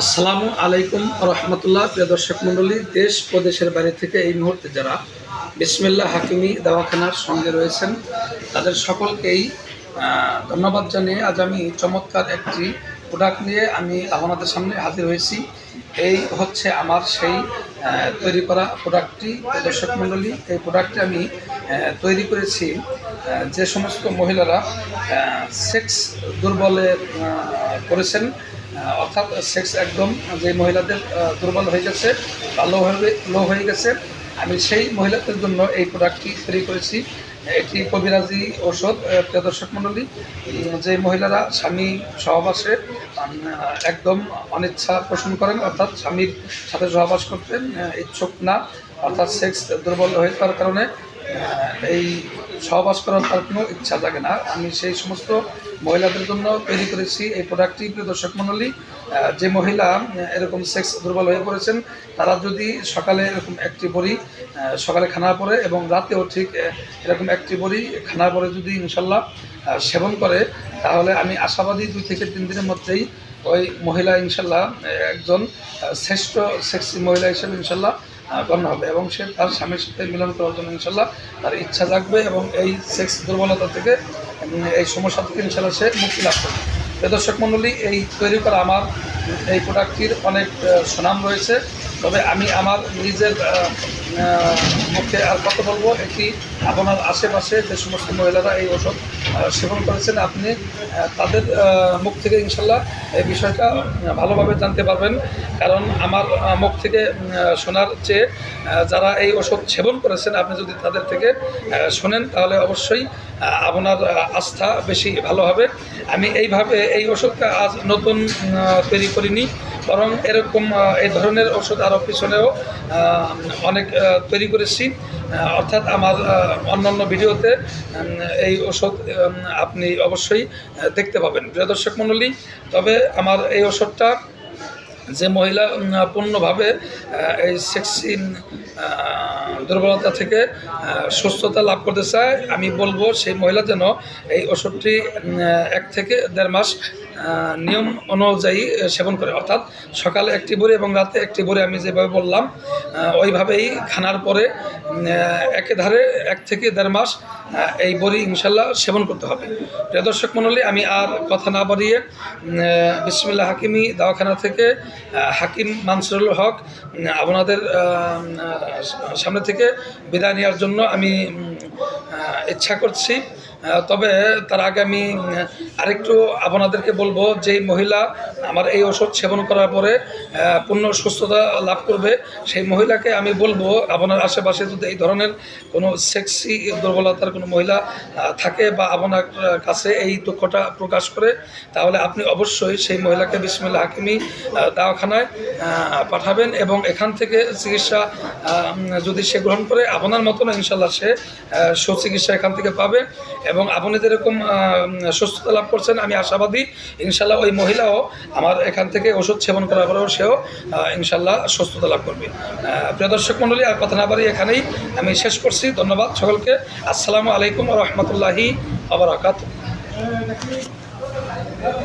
আসসালামু আলাইকুম রহমতুল্লাহ, প্রিয় দর্শক মণ্ডলী, দেশ ও দেশের বাইরে থেকে এই মুহূর্তে যারা বিসমিল্লা হাকিমি দাওয়াখানার সঙ্গে রয়েছেন, তাদের সকলকেই ধন্যবাদ জানিয়ে আজ আমি চমৎকার একটি প্রোডাক্ট নিয়ে আমি আপনাদের সামনে হাজির হয়েছি। এই হচ্ছে আমার সেই তৈরি করা প্রোডাক্টটি দর্শক মণ্ডলী, এই প্রোডাক্টটি আমি তৈরি করেছি যে সমস্ত মহিলারা সেক্স দুর্বলে করেছেন অর্থাৎ সেক্স একদম যে মহিলাদের দুর্বল হয়ে গেছে বা লো হয়ে লো হয়ে গেছে। আমি সেই মহিলাদের জন্য এই প্রোডাক্টটি তৈরি করেছি। এটি কবিরাজি ঔষধ আহ, প্রিয় দর্শক মণ্ডলী। যে মহিলারা স্বামী সহবাসে একদম অনিচ্ছা পোষণ করেন অর্থাৎ স্বামীর সাথে সহবাস করতেন ইচ্ছুক না অর্থাৎ সেক্স দুর্বল হয়ে যাওয়ার কারণে এই সহবাস করার তার কোনো ইচ্ছা থাকে না। আমি সেই সমস্ত মহিলাদের জন্য তৈরি করেছি এই প্রোডাক্টটি প্রিয় দর্শক মণ্ডলী যে মহিলা এরকম সেক্স দুর্বল হয়ে পড়েছেন, তারা যদি সকালে এরকম একটি বড়ি সকালে খানা পরে এবং রাতেও ঠিক এরকম একটি বড়ি খানা পরে যদি ইনশাল্লাহ সেবন করে, তাহলে আমি আশাবাদী দুই থেকে তিন দিনের মধ্যেই ওই মহিলা ইনশাল্লাহ একজন শ্রেষ্ঠ সেক্সি মহিলা হিসেবে ইনশাল্লাহ গণ্য হবে এবং সে তার স্বামীর সাথে মিলন করার জন্য ইনশাল্লাহ তার ইচ্ছা জাগবে এবং এই সেক্স দুর্বলতা থেকে এই সমস্যা থেকে ইনশাল্লাহ সে মুক্তি লাভ করবে। প্রিয় দর্শক মণ্ডলী, এই তৈরি করা আমার এই প্রোডাক্টটির অনেক সুনাম রয়েছে। তবে আমি আমার নিজের মুখে আর কত বলব, এটি আপনার আশেপাশে যে সমস্ত মহিলারা এই ওষুধ সেবন করেছেন, আপনি তাদের মুখ থেকে ইনশাল্লাহ এই বিষয়টা ভালোভাবে জানতে পারবেন। কারণ আমার মুখ থেকে শোনার চেয়ে যারা এই ওষুধ সেবন করেছেন, আপনি যদি তাদের থেকে শোনেন, তাহলে অবশ্যই আপনার আস্থা বেশি ভালো হবে। আমি এইভাবে এই ওষুধটা আজ নতুন তৈরি করিনি, বরং এরকম এই ধরনের ওষুধ আরও পিছনেও অনেক তৈরি করেছি। অর্থাৎ আমার অন্য অন্যান্য ভিডিওতে এই ওষুধ আপনি অবশ্যই দেখতে পাবেন। প্রিয় দর্শক মণ্ডলী, তবে আমার এই ওষুধটা যে মহিলা পূর্ণভাবে এই সেক্সি দুর্বলতা থেকে সুস্থতা লাভ করতে চায়, আমি বলব সেই মহিলা যেন এই ওষুধটি এক থেকে দেড় মাস নিয়ম অনুযায়ী সেবন করে। অর্থাৎ সকালে একটি বড়ি এবং রাতে একটি বড়ি আমি যেভাবে বললাম ওইভাবেই খানার পরে একেধারে এক থেকে দেড় মাস এই বড়ি ইনশাল্লাহ সেবন করতে হবে। প্রিয় দর্শক মণ্ডলী, আমি আর কথা না বাড়িয়ে বিসমিল্লা হাকিমি দাওয়াখানা থেকে হাকিম মানসুরুল হক আপনাদের সামনে থেকে বিদায় নেওয়ার জন্য আমি ইচ্ছা করছি। তবে তার আগে আমি আরেকটু আপনাদেরকে বলব যে মহিলা আমার এই ওষুধ সেবন করার পরে পূর্ণ সুস্থতা লাভ করবে, সেই মহিলাকে আমি বলব, আপনার আশেপাশে যদি এই ধরনের কোনো সেক্সি দুর্বলতার কোনো মহিলা থাকে বা আপনার কাছে এই দুঃখটা প্রকাশ করে, তাহলে আপনি অবশ্যই সেই মহিলাকে বিসমিল্লা হাকিমি দাওয়াখানায় পাঠাবেন এবং এখান থেকে চিকিৎসা যদি সে গ্রহণ করে, আপনার মতন ইনশাল্লাহ সে সুচিকিৎসা এখান থেকে পাবে এবং আপনি যেরকম সুস্থতা লাভ করছেন, আমি আশাবাদী, ইনশাল্লাহ ওই মহিলাও আমার এখান থেকে ওষুধ সেবন করার পরেও সেও ইনশাল্লাহ সুস্থতা লাভ করবে। প্রিয় দর্শক মণ্ডলী, আর কথা না পারি এখানেই আমি শেষ করছি। ধন্যবাদ সকলকে। আসসালামু আলাইকুম রহমতুল্লাহি আবরাকাত